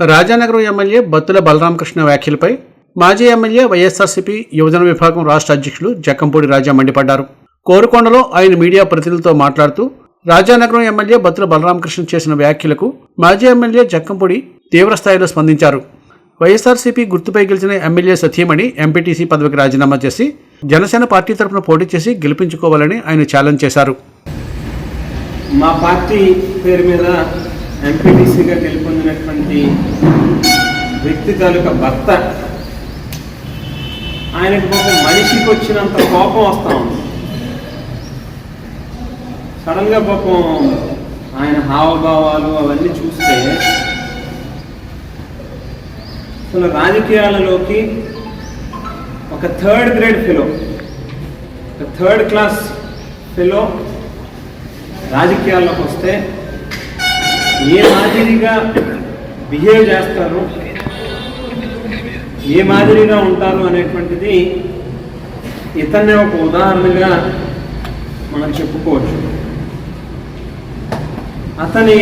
Rajanagaram MLA Battula Balaramakrishna వ్యాఖ్యలపై మాజీ MLA YSRCP యువజన విభాగం రాష్ట్ర అధ్యక్షులు జక్కంపూడి రాజా మండిపడ్డారు. కోరుకొండలో ఆయన మీడియా ప్రతినిధులతో మాట్లాడుతూ రాజానగరం ఎమ్మెల్యే బత్తుల బలరామకృష్ణ చేసిన వ్యాఖ్యలకు మాజీ ఎమ్మెల్యే జక్కంపూడి తీవ్రస్థాయిలో స్పందించారు. వైఎస్ఆర్సీపీ గుర్తుపై గెలిచిన ఎమ్మెల్యే సతీమణి ఎంపీటీసీ పదవికి రాజీనామా చేసి జనసేన పార్టీ తరఫున పోటీ చేసి గెలిపించుకోవాలని ఆయన ఛాలెంజ్ చేశారు. మా పార్టీ పేరు మీద ఎంపీటీసీగా చెందినటువంటి వ్యక్తి తాలూకా భర్త ఆయనకు ఒక మనిషికి వచ్చినంత కోపం వస్తా ఉంది. సడన్గా పాపం ఆయన హావభావాలు అవన్నీ చూస్తే అసలు రాజకీయాలలోకి ఒక థర్డ్ గ్రేడ్ ఫెలో ఒక థర్డ్ క్లాస్ ఫెలో రాజకీయాల్లోకి వస్తే ఏ మాదిరిగా బిహేవ్ చేస్తారు ఏ మాదిరిగా ఉంటారు అనేటువంటిది ఇతన్ని ఒక ఉదాహరణగా మనం చెప్పుకోవచ్చు. అతని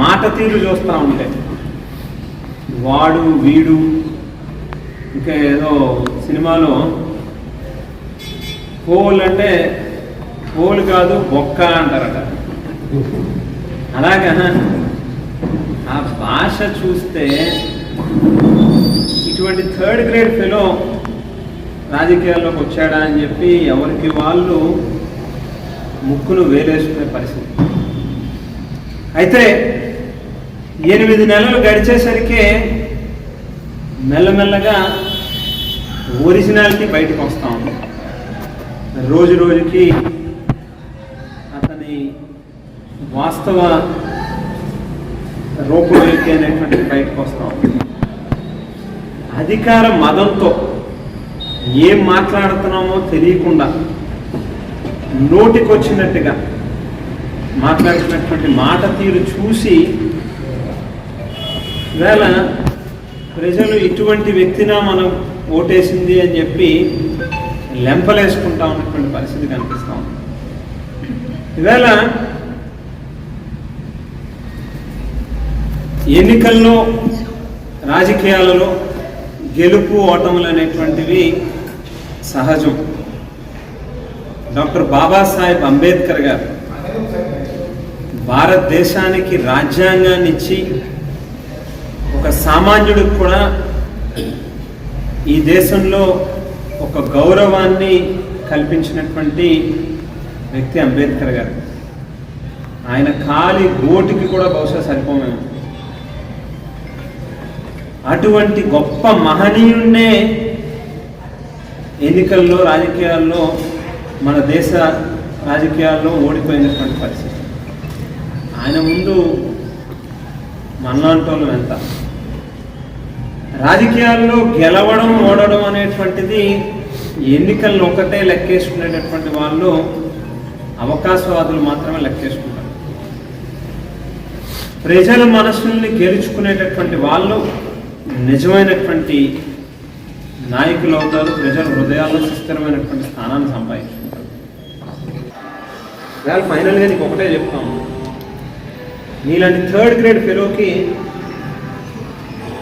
మాట తీరు చూస్తూ ఉంటే వాడు వీడు ఇంకా ఏదో సినిమాలో పోల్ అంటే పోల్ కాదు బొక్క అంటారట. అలాగా. ఆ భాష చూస్తే ఇటువంటి థర్డ్ గ్రేడ్ ఫెలో రాజకీయాల్లోకి వచ్చాడా అని చెప్పి ఎవరికి వాళ్ళు ముక్కును వేలేసుకునే పరిస్థితి. అయితే ఎనిమిది నెలలు గడిచేసరికి మెల్లమెల్లగా ఒరిజినాలిటీ బయటకు వస్తా ఉంది. రోజు రోజుకి అతని వాస్తవ రూపురేఖ అనేటువంటి బయటకు వస్తాం. అధికార మదంతో ఏం మాట్లాడుతున్నామో తెలియకుండా నోటికొచ్చినట్టుగా మాట్లాడుతున్నటువంటి మాట తీరు చూసి వేళ ప్రజలు ఇటువంటి వ్యక్తినా మనం ఓటేసింది అని చెప్పి లెంపలేసుకుంటా ఉన్నటువంటి పరిస్థితి కనిపిస్తాం ఉంది. ఈవేళ ఎన్నికల్లో రాజకీయాలలో గెలుపు ఓటములు అనేటువంటివి సహజం. డాక్టర్ బాబాసాహెబ్ అంబేద్కర్ గారు భారతదేశానికి రాజ్యాంగాన్ని ఇచ్చి ఒక సామాన్యుడికి కూడా ఈ దేశంలో ఒక గౌరవాన్ని కల్పించినటువంటి వ్యక్తి అంబేద్కర్ గారు. ఆయన ఖాళీ గోటికి కూడా బహుశా సరిపోమేమో. అటువంటి గొప్ప మహనీయున్నే ఎన్నికల్లో రాజకీయాల్లో మన దేశ రాజకీయాల్లో ఓడిపోయినటువంటి పరిస్థితి. ఆయన ముందు మనలాంటోళ్ళు ఎంత రాజకీయాల్లో గెలవడం ఓడడం అనేటువంటిది ఎన్నికల్లో ఒకటే లెక్కేసుకునేటటువంటి వాళ్ళు అవకాశవాదులు మాత్రమే లెక్కేసుకుంటారు. ప్రజల మనసుల్ని గెలుచుకునేటటువంటి వాళ్ళు నిజమైనటువంటి నాయకులు అవుతారు ప్రజల హృదయాల్లో సుస్థిరమైనటువంటి స్థానాన్ని సంపాదించుకుంటారు. వేళ ఫైనల్గా నీకు ఒకటే చెప్తాము నీలాంటి థర్డ్ గ్రేడ్ ఫెలోకి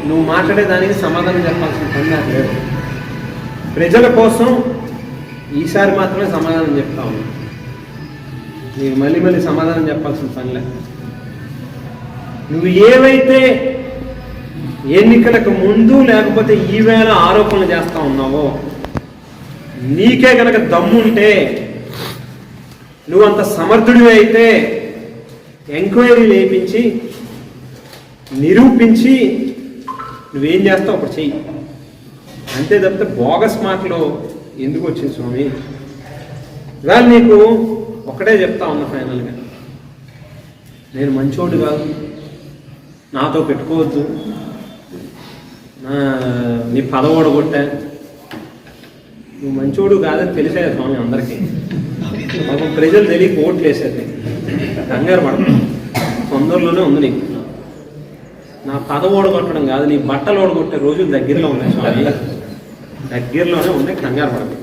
నువ్వు మాట్లాడే దానికి సమాధానం చెప్పాల్సిన పని నాకు లేదు. ప్రజల కోసం ఈసారి మాత్రమే సమాధానం చెప్తాము నీకు మళ్ళీ మళ్ళీ సమాధానం చెప్పాల్సిన పని లేదు. నువ్వు ఏవైతే ఎన్నికలకు ముందు లేకపోతే ఈవేళ ఆరోపణలు చేస్తూ ఉన్నావో? నీకే కనుక దమ్ముంటే నువ్వు అంత సమర్థుడివి అయితే ఎంక్వైరీ లేపించి నిరూపించి నువ్వేం చేస్తావు అప్పుడు చెయ్యి. అంతే తప్పితే బోగస్ మాటలు ఎందుకు వచ్చింది స్వామి? ఇవాళ నీకు ఒకటే చెప్తా ఉన్నా ఫైనల్గా. నేను మంచోడు కాదు నాతో పెట్టుకోవద్దు. నీ పదవోడు కొట్టా. నువ్వు మంచోడు కాదని తెలిసే స్వామి అందరికీ. మాకు ప్రజలు తెలియక ఓట్లు వేసేది. కంగారు పడతాం తొందరలోనే ఉంది నీకు. నా పదవోడు కొట్టడం కాదు నీ బట్టలు ఓడగొట్టే రోజులు దగ్గరలో ఉన్నాయి స్వామి. దగ్గరలోనే ఉన్నాయి కంగారు పడతాం